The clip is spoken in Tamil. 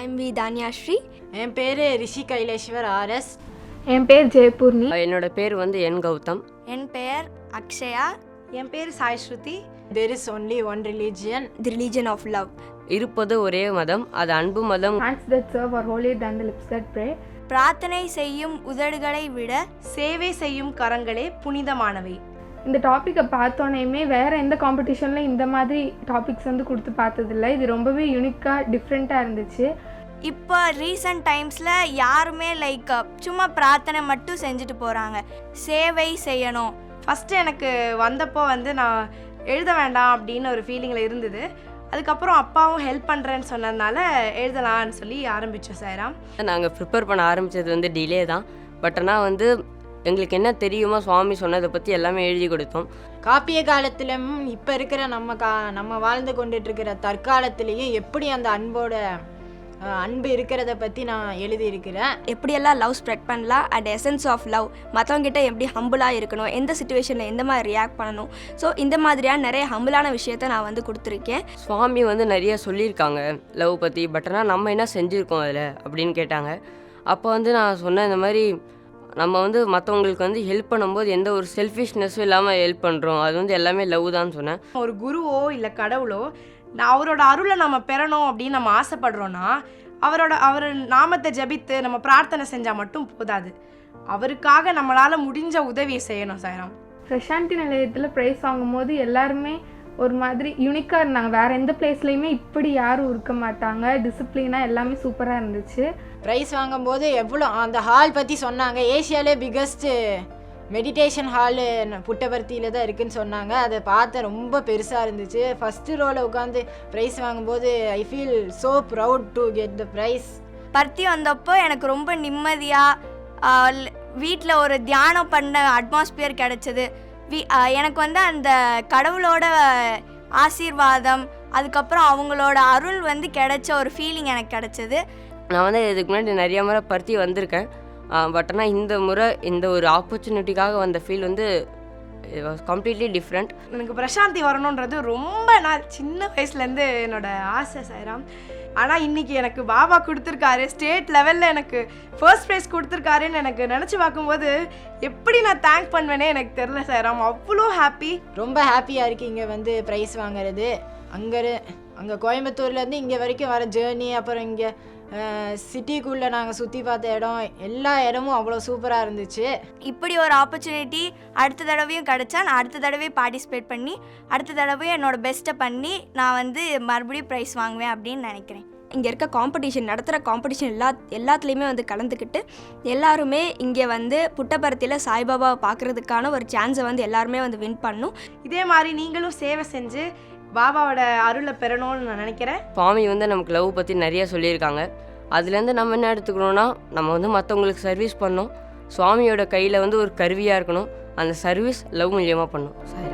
ஐம் வி தானியாஸ்ரீ என் பேர் ரிஷி கைலேஸ்வர் ஆர்எஸ் என் பேர் ஜெயபூர்ணி. என்னோட பேர் வந்து என் கௌதம். என் பெயர் அக்ஷயா. என் பேர் Sai Shruti. There is only one religion the religion of love இருப்பது ஒரே மதம் அது அன்பு மதம். Hands that serve are holier than the lips that pray. பிரார்த்தனை செய்யும் உதடுகளை விட சேவை செய்யும் கரங்களே புனிதமானவை. இந்த டாப்பிக்கை பார்த்தோன்னேயுமே வேறு எந்த காம்படிஷனில் இந்த மாதிரி டாபிக்ஸ் வந்து கொடுத்து பார்த்ததில்ல. இது ரொம்பவே யூனிக்காக டிஃப்ரெண்ட்டாக இருந்துச்சு. இப்போ ரீசன்ட் டைம்ஸில் யாருமே லைக் சும்மா பிரார்த்தனை மட்டும் செஞ்சுட்டு போகிறாங்க சேவை செய்யணும். ஃபஸ்ட்டு எனக்கு வந்தப்போ வந்து நான் எழுத வேண்டாம் அப்படின்னு ஒரு ஃபீலிங்கில் இருந்தது. அதுக்கப்புறம் அப்பாவும் ஹெல்ப் பண்ணுறேன்னு சொன்னதுனால எழுதலாம்னு சொல்லி ஆரம்பித்தோம் சாய்ராம். நாங்கள் ப்ரிப்பேர் பண்ண ஆரம்பித்தது வந்து டிலே தான். பட் ஆனால் வந்து எங்களுக்கு என்ன தெரியுமோ சுவாமி சொன்னதை பற்றி எல்லாமே எழுதி கொடுத்தோம். காப்பிய காலத்திலும் இப்போ இருக்கிற நம்ம கா நம்ம வாழ்ந்து கொண்டுட்டு இருக்கிற தற்காலத்திலையும் எப்படி அந்த அன்போட அன்பு இருக்கிறத பற்றி நான் எழுதியிருக்கிறேன். எப்படியெல்லாம் லவ் ஸ்ப்ரெட் பண்ணலாம்? அண்ட் எசன்ஸ் ஆஃப் லவ் மற்றவங்ககிட்ட எப்படி ஹம்புளாக இருக்கணும்? எந்த சுச்சுவேஷனில் எந்த மாதிரி ரியாக்ட் பண்ணணும்? ஸோ இந்த மாதிரியான நிறைய ஹம்பிளான விஷயத்த நான் வந்து கொடுத்துருக்கேன். சுவாமி வந்து நிறைய சொல்லியிருக்காங்க லவ் பற்றி பட் ஆனால் நம்ம என்ன செஞ்சுருக்கோம் அதில்? அப்படின்னு கேட்டாங்க. அப்போ வந்து நான் சொன்னேன் இந்த மாதிரி நம்ம வந்து மற்றவங்களுக்கு வந்து ஹெல்ப் பண்ணும்போது எந்த ஒரு செல்ஃபிஷ்னஸும் இல்லாமல் ஹெல்ப் பண்ணுறோம் அது வந்து எல்லாமே லவ் தான் சொன்னேன். ஒரு குருவோ இல்லை கடவுளோ நான் அவரோட அருளை நம்ம பெறணும் அப்படின்னு நம்ம ஆசைப்படுறோன்னா அவரோட அவர் நாமத்தை ஜபித்து நம்ம பிரார்த்தனை செஞ்சால் மட்டும் போதாது. அவருக்காக நம்மளால் முடிஞ்ச உதவியை செய்யணும் சாய்ராம். பிரசாந்தி நிலையத்தில் ப்ரைஸ் வாங்கும்போது எல்லாருமே ஒரு மாதிரி யூனிக்காக இருந்தாங்க. வேறு எந்த பிளேஸ்லையுமே இப்படி யாரும் இருக்க மாட்டாங்க. டிசிப்ளினாக எல்லாமே சூப்பராக இருந்துச்சு. ப்ரைஸ் வாங்கும்போது எவ்வளோ அந்த ஹால் பற்றி சொன்னாங்க. ஏஷியாலே பிக்கஸ்ட்டு மெடிடேஷன் ஹாலு புட்டபர்த்தியில் தான் இருக்குன்னு சொன்னாங்க. அதை பார்த்த ரொம்ப பெருசாக இருந்துச்சு. ஃபஸ்ட்டு ரோவில் உட்காந்து ப்ரைஸ் வாங்கும்போது I feel so proud to get the prize பருத்தி வந்தப்போ எனக்கு ரொம்ப நிம்மதியாக வீட்டில் ஒரு தியானம் பண்ண அட்மாஸ்பியர் கிடச்சிது. வீ எனக்கு வந்து அந்த கடவுளோட ஆசீர்வாதம் அதுக்கப்புறம் அவங்களோட அருள் வந்து கிடைச்ச ஒரு ஃபீலிங் எனக்கு கிடைச்சது. நான் வந்து இதுக்கு முன்னாடி நிறைய முறை பருத்தி வந்திருக்கேன். பட் ஆனால் இந்த முறை இந்த ஒரு ஆப்பர்ச்சுனிட்டிக்காக வந்த ஃபீல் வந்து கம்ப்ளீட்லி டிஃப்ரெண்ட் எனக்கு பிரசாந்தி வரணுன்றது ரொம்ப நான் சின்ன வயசுலேருந்து என்னோட ஆசை சாய்ராம். ஆனால் இன்றைக்கி எனக்கு பாபா கொடுத்துருக்காரு. ஸ்டேட் லெவலில் எனக்கு ஃபர்ஸ்ட் ப்ரைஸ் கொடுத்துருக்காருன்னு எனக்கு நினச்சி பார்க்கும்போது எப்படி நான் தேங்க் பண்ணுவேனே எனக்கு தெரில சாய்ராம் அவ்வளோ ஹாப்பி ரொம்ப ஹாப்பியாக இருக்கு இங்கே வந்து ப்ரைஸ் வாங்குறது. அங்கே அங்கே கோயம்புத்தூர்லேருந்து இங்கே வரைக்கும் வர ஜேர்னி அப்புறம் இங்கே சிட்டிக்குள்ளே நாங்கள் சுற்றி பார்த்த இடம் எல்லா இடமும் அவ்வளோ சூப்பராக இருந்துச்சு. இப்படி ஒரு ஆப்பர்ச்சுனிட்டி அடுத்த தடவையும் கிடைச்சா நான் அடுத்த தடவை பார்ட்டிசிபேட் பண்ணி அடுத்த தடவையும் என்னோட பெஸ்ட்டை பண்ணி நான் வந்து மறுபடியும் ப்ரைஸ் வாங்குவேன் அப்படின்னு நினைக்கிறேன். இங்கே இருக்க காம்படிஷன் நடத்துகிற காம்படிஷன் எல்லா எல்லாத்துலேயுமே வந்து கலந்துக்கிட்டு எல்லாருமே இங்கே வந்து புட்டபர்த்தியில் சாய்பாபாவை பார்க்குறதுக்கான ஒரு சான்ஸை வந்து எல்லாருமே வந்து வின் பண்ணும். இதே மாதிரி நீங்களும் சேவை செஞ்சு பாபாவோட அருளை பெறணும்னு நான் நினைக்கிறேன். சுவாமி வந்து நமக்கு லவ் பற்றி நிறைய சொல்லியிருக்காங்க. அதுலேருந்து நம்ம என்ன எடுத்துக்கணும்னா நம்ம வந்து மற்றவங்களுக்கு சர்வீஸ் பண்ணோம் சுவாமியோட கையில் வந்து ஒரு கருவியாக இருக்கணும். அந்த சர்வீஸ் லவ் மூலியமாக பண்ணணும். சார்.